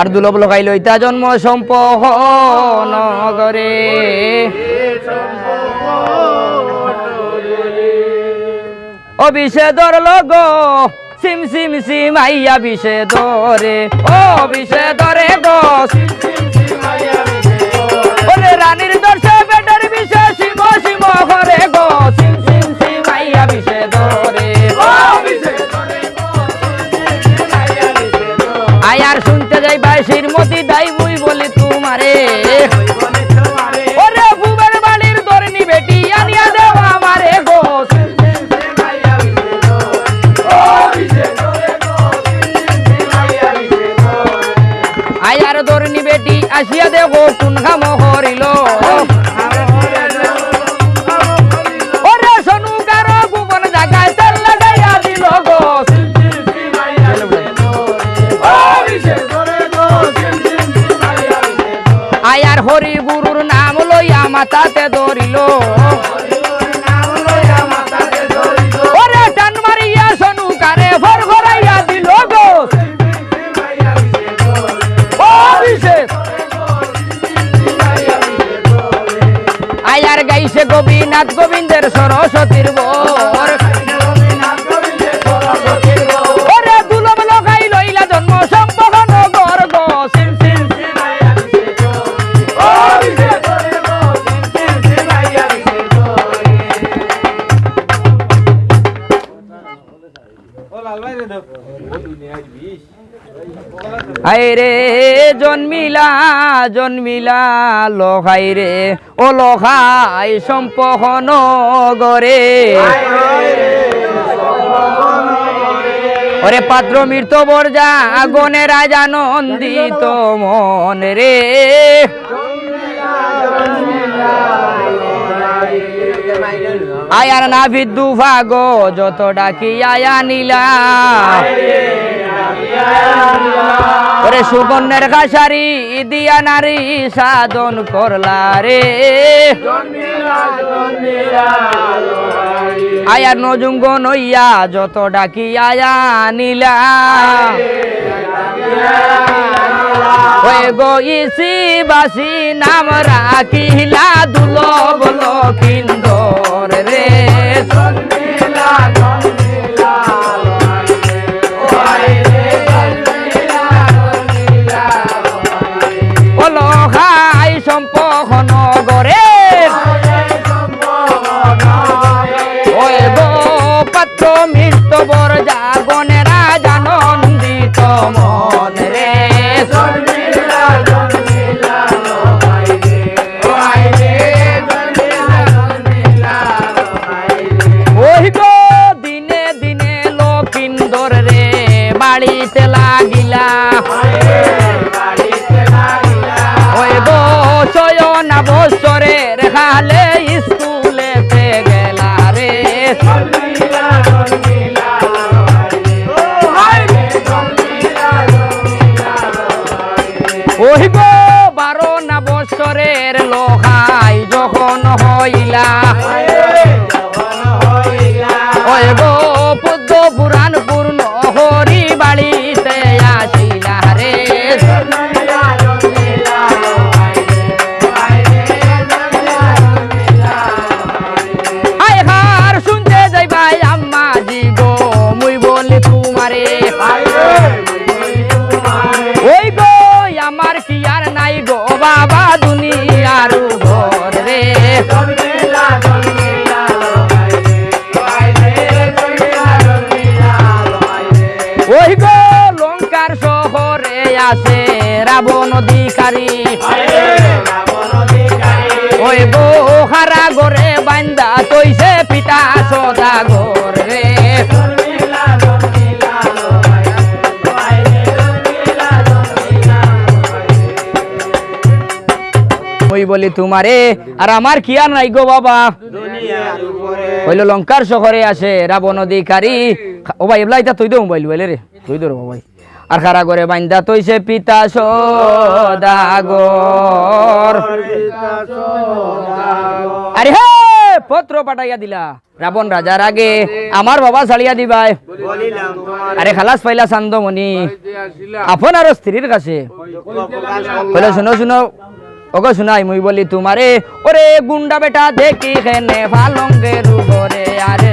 আর দুলব লগাই লইতা জন্ম সম্পহ নগরে। অভিষেদর লগ, সিম সিম সিম আইয়া বিষেদরে। ও বিষেদরে গো, সিম ওরে রানীর দর্শে আয়ার দরনি বেটি আসিয়া দেখো কোন খাম হরিল আয়ার হরি গুরুর নাম লইয়া মাতাতে ধরিল। বিশেষ আয়ার গাইছে গোপীনাথ গোবিন্দের সরস্বতীর বর। আইরে জন্মিলা জন্মিলা লখাই রে ও লখাই সম্পহ নগরে ওরে পাত্র মৃত বরজা, আগুনে রাজা নন্দিত মন রে। আয়ার না বিদ্যু ভাগো যত ডাকি আয়া নীলা ওরে সুগন্যের কাছারি দিয়া নারী সাধন করলা রে। আয়ার নজুঙ্গ নইয়া যত ডাকি আয়া নীলা ওই গো ইসি বাসি নাম রাখিলা দুল বল কিন্দর গো বারো না বছরের লোহাই যখন হইলা। আছে, রাবণ অধিকারী। ওই গো হারা গরে বান্দা তৈছে পিতা সদা ঘর রে। ওই বলি তোমারে, আর আমার কি আর নাই গো বাবা? হইল লঙ্কার শহরে আছে রাবণ অধিকারী। ও ভাই এবলা এটা তুই দে মোবাইল বলে রে তুই দে ভাই আর খারা করে বাইন্দা তৈছে পিতা সদাগর। আরে হে, পত্র পাঠাইয়া দিলা। রাবণ রাজার আগে আমার বাবা ছাড়িয়া দিবাই। আরে খালাস পাইলা চান্দমণি। আপনার স্ত্রীর কাছে। বলে শুনো শুনো। ওগো, শুনাই মুই বলি তোমারে, ওরে গুন্ডা বেটা দেখি হেনে ফালঙ্গে রুগরে আরে।